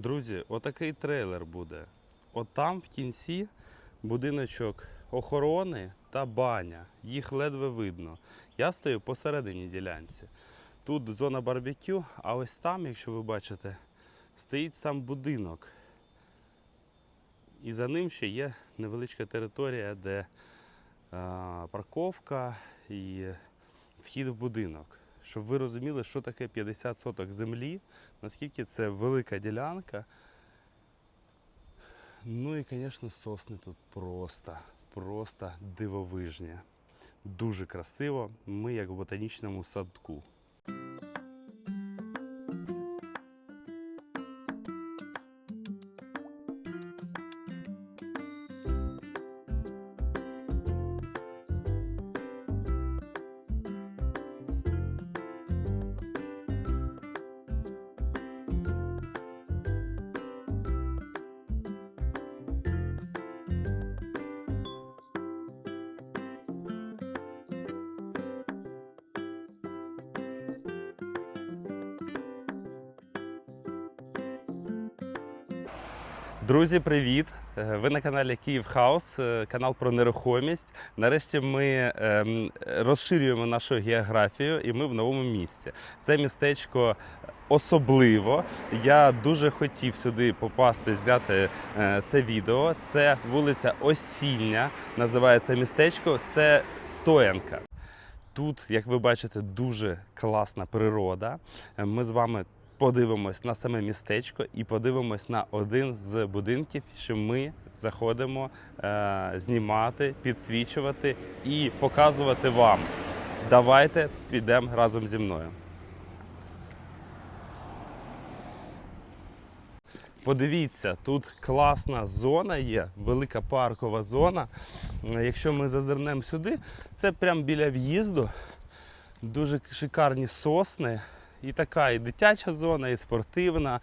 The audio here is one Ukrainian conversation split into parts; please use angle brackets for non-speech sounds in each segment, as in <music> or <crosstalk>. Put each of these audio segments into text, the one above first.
Друзі, отакий трейлер буде. От там в кінці будиночок охорони та баня. Їх ледве видно. Я стою посередині ділянці. Тут зона барбекю, а ось там, якщо ви бачите, стоїть сам будинок. І за ним ще є невеличка територія, де а, парковка і вхід в будинок. Щоб ви розуміли, що таке 50 соток землі, наскільки це велика ділянка. Ну і, звісно, сосни тут просто, просто дивовижні. Дуже красиво. Ми як в ботанічному садку. Друзі, привіт! Е, Ви на каналі Київ Хаус, е, канал про нерухомість. Нарешті ми ем, розширюємо нашу географію і ми в новому місці. Це містечко особливо. Я дуже хотів сюди попасти, зняти е, це відео. Це вулиця Осіння, називається містечко. Це Стоянка. Тут, як ви бачите, дуже класна природа. Ми з вами подивимось на саме містечко і подивимось на один з будинків, що ми заходимо е, знімати, підсвічувати і показувати вам. Давайте підемо разом зі мною. Подивіться, тут класна зона є, велика паркова зона. Якщо ми зазирнемо сюди, це прямо біля в'їзду. Дуже шикарні сосни. І така і дитяча зона, і спортивна.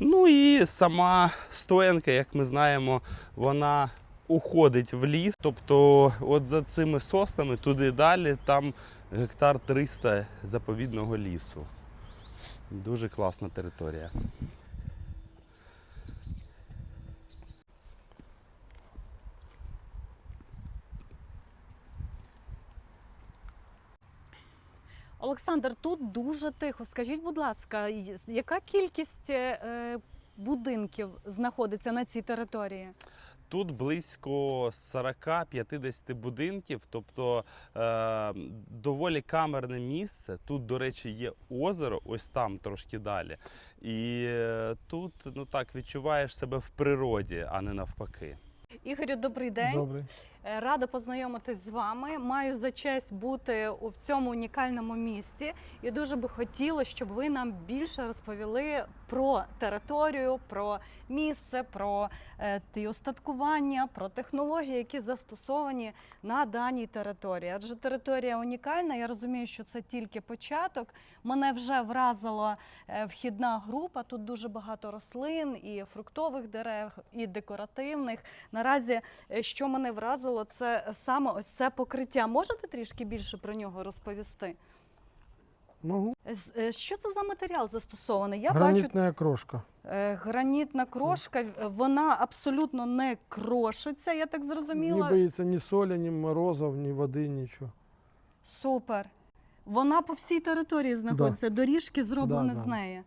Ну і сама стоянка, як ми знаємо, вона уходить в ліс. Тобто, от за цими соснами туди далі, там гектар 300 заповідного лісу. Дуже класна територія. Олександр, тут дуже тихо. Скажіть, будь ласка, яка кількість е, будинків знаходиться на цій території? Тут близько 40-50 будинків, тобто е, доволі камерне місце. Тут, до речі, є озеро, ось там трошки далі. І е, тут ну так відчуваєш себе в природі, а не навпаки. Ігорю, добрий день. Добрий. Е, Рада познайомитись з вами. Маю за честь бути у цьому унікальному місці, і дуже би хотілося, щоб ви нам більше розповіли про територію, про місце, про е, ті устаткування, про технології, які застосовані на даній території. Адже територія унікальна. Я розумію, що це тільки початок. Мене вже вразила е, вхідна група. Тут дуже багато рослин, і фруктових дерев, і декоративних. Наразі, що мене вразило, це саме ось це покриття. Можете трішки більше про нього розповісти? Могу. Е, Що це за матеріал застосований? Я бачу крошка. гранітна крошка, е, вона абсолютно не крошиться, я так Не зрозуміла. боится ни соли, ни морозов, ни воды, ничего. Супер. Вона по всій території знаходиться, доріжки зроблені Да, з неї.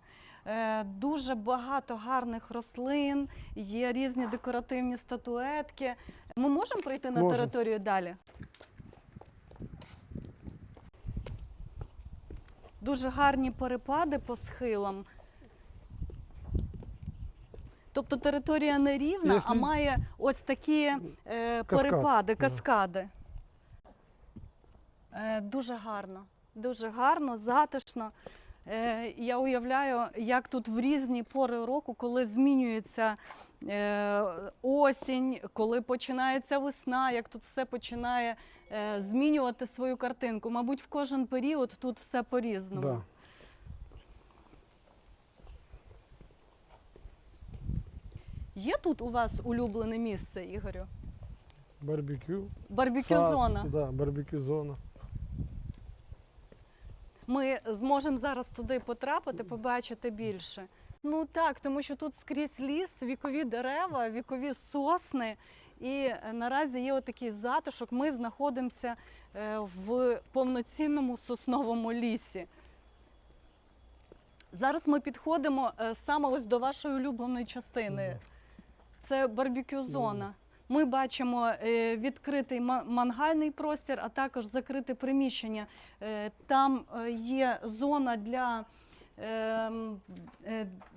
Е, Дуже багато гарних рослин, є різні декоративні статуетки. Ми можемо пройти на Можемо. територію далі? Дуже гарні перепади по схилам. Тобто територія не рівна, а має ось такі е, Каскад, перепади, да. каскади. Е, дуже гарно, дуже гарно, затишно. Е, я уявляю, як тут в різні пори року, коли змінюється е, осінь, коли починається весна, як тут все починає е, змінювати свою картинку. Мабуть, в кожен період тут все по-різному. Да. Є тут у вас улюблене місце, Ігорю? Барбекю. Барбекю сад, зона. Да, барбекю зона. Ми зможемо зараз туди потрапити, побачити більше. Ну так, тому що тут скрізь ліс, вікові дерева, вікові сосни. І е, наразі є отакий затишок. Ми знаходимося е, в повноцінному сосновому лісі. Зараз ми підходимо е, саме ось до вашої улюбленої частини. Це барбекю зона. Ми бачимо е, відкритий ма- мангальний простір, а також закрите приміщення. Е, Там е, є зона для, ем,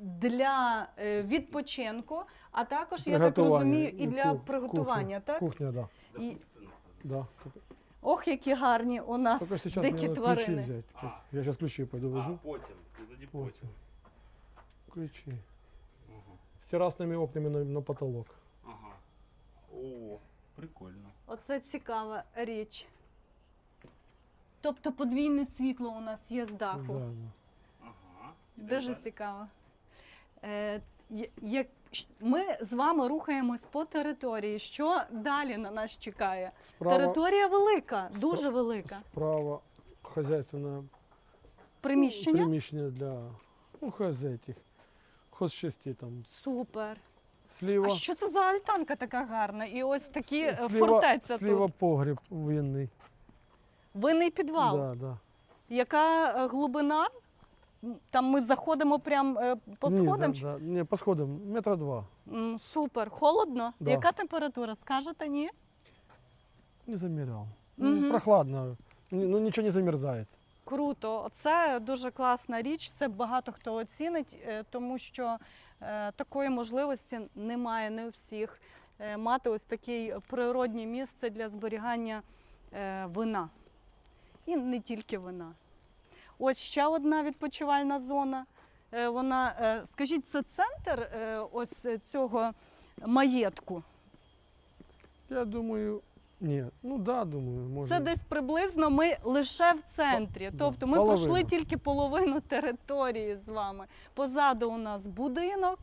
для відпочинку, а також, я так розумію, і для приготування. Так? Кухня, да. І, да. ох, які гарні у нас дикі тварини. взять. А. Я сейчас ключи пойду возьму. потім. Тоді Вот. Ключи. С террасными окнами на, на потолок. О, прикольно. Оце цікава річ. Тобто подвійне світло у нас є з даху. Да, да. Ага. Дуже цікаво. Е, як, ми з вами рухаємось по території. Що далі на нас чекає? Справа, Територія велика, дуже велика. справа хозяйственное Приміщення приміщення для ну, хоз этих, хозчастей там. супер. Сліва, А що це за альтанка така гарна? І ось такі е, сліва, фортеця сліва тут. погріб винний. Винний підвал. Да, да. Яка е, глибина? Там ми заходимо прямо е, по Ні, сходам. да, да. Не, по сходам, метра два. М, Супер. Холодно? Да. Яка температура? Скажете ні? Не замерял. Мгм. Ну, прохладно. Ні- Ну нічого не замерзает. Круто, це дуже класна річ. Це багато хто оцінить, е, тому що е, такої можливості немає не у всіх. Е, Мати ось таке природнє місце для зберігання вина. І не тільки вина. Ось ще одна відпочивальна зона. Вона, скажіть, це центр ось цього маєтку. Я думаю, ні. Ну да, думаю, може. Це десь приблизно ми лише в центрі. Тобто ми половина. пройшли тільки половину <laughs> території з вами. Позаду у нас будинок,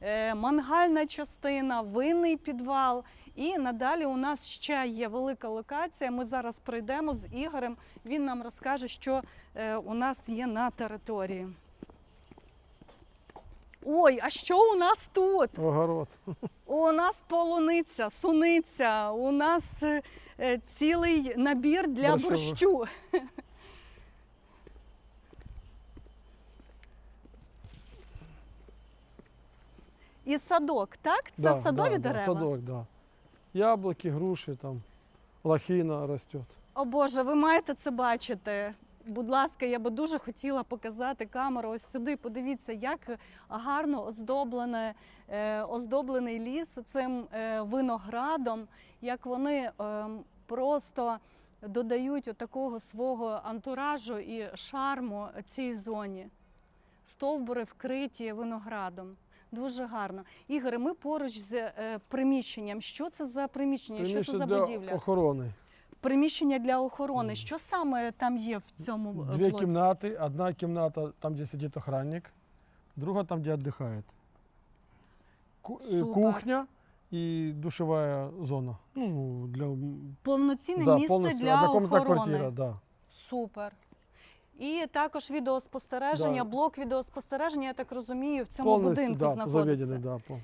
е, мангальна частина, винний підвал. І надалі у нас ще є велика локація. Ми зараз прийдемо з Ігорем. Він нам розкаже, що е, у нас є на території. Ой, а що у нас тут? Огород. У нас полуниця, суниця, у нас е, е, цілий набір для Борщовий. борщу. І садок, так? Це Да, садові да, дерева? Да, садок, да. Яблуки, груші, там, лохина росте. О Боже, ви маєте це бачити. Будь ласка, я би дуже хотіла показати камеру ось сюди. Подивіться, як гарно оздоблене, оздоблений ліс цим е, виноградом, як вони ем, просто додають такого свого антуражу і шарму цій зоні. Стовбури вкриті виноградом. Дуже гарно. Ігоре, ми поруч з е, приміщенням. Що це за приміщення? Що це Приміщення за для будівля? охорони. Приміщення для охорони. Що саме там є в цьому е, Дві блоці? кімнати. Одна кімната там, де сидить охранник, друга там, де віддихає. Е, Супер. Кухня і душова зона. Ну, для Повноцінне да, місце повністю для охорони. квартира, да. Супер. І також відеоспостереження, Да. блок відеоспостереження, я так розумію, в цьому Повністю будинку да, знаходиться. заведений, да, по-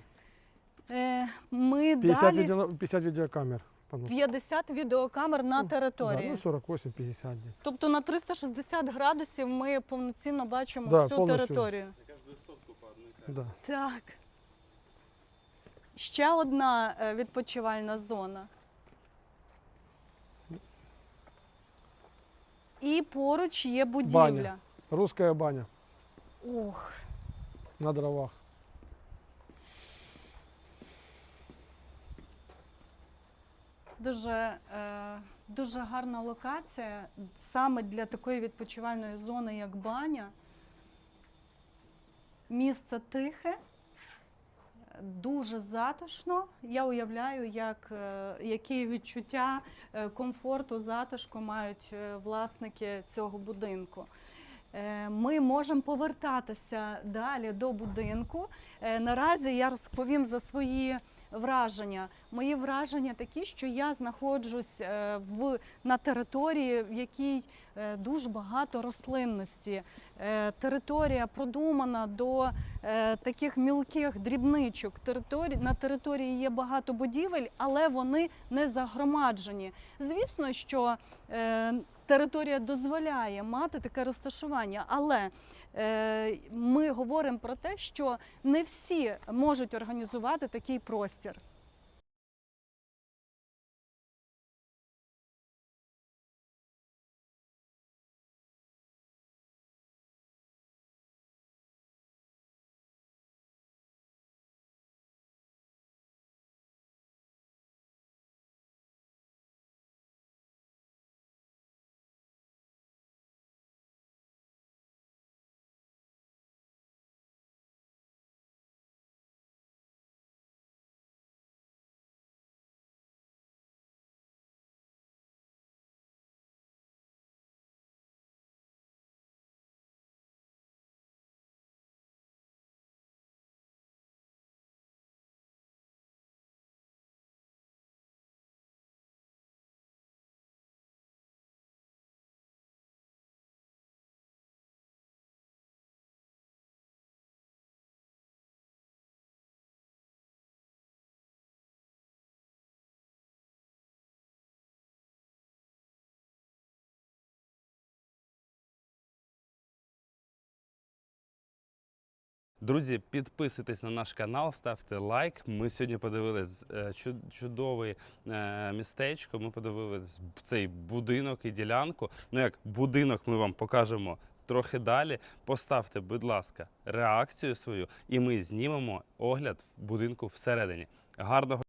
Е, ми 50, далі відео, 50 відеокамер. По-моєму. 50 відеокамер на Ну, території. Да, ну 48-50 десь. Тобто на 360 градусів ми повноцінно бачимо Да, всю повністю. територію. Да. Так. Ще одна е, відпочивальна зона. І поруч є будівля. Баня. Русская баня Ух, на дровах. Дуже, е, дуже гарна локація саме для такої відпочивальної зони, як баня. Місце тихе, дуже затишно. Я уявляю, як, е, які відчуття е, комфорту, затишку мають власники цього будинку. Е, ми можемо повертатися далі до будинку. Е, Наразі я розповім за свої враження. Мої враження такі, що я знаходжусь е, в, на території, в якій дуже багато рослинності. Територія продумана до таких мілких дрібничок. На території є багато будівель, але вони не загромаджені. Звісно, що територія дозволяє мати таке розташування, але е, ми говоримо про те, що не всі можуть організувати такий простір. Друзі, підписуйтесь на наш канал, ставте лайк. Ми сьогодні подивились е, чудове містечко. Ми подивились цей будинок і ділянку. Ну як будинок ми вам покажемо трохи далі. Поставте, будь ласка, реакцію свою, і ми знімемо огляд будинку всередині. Гарного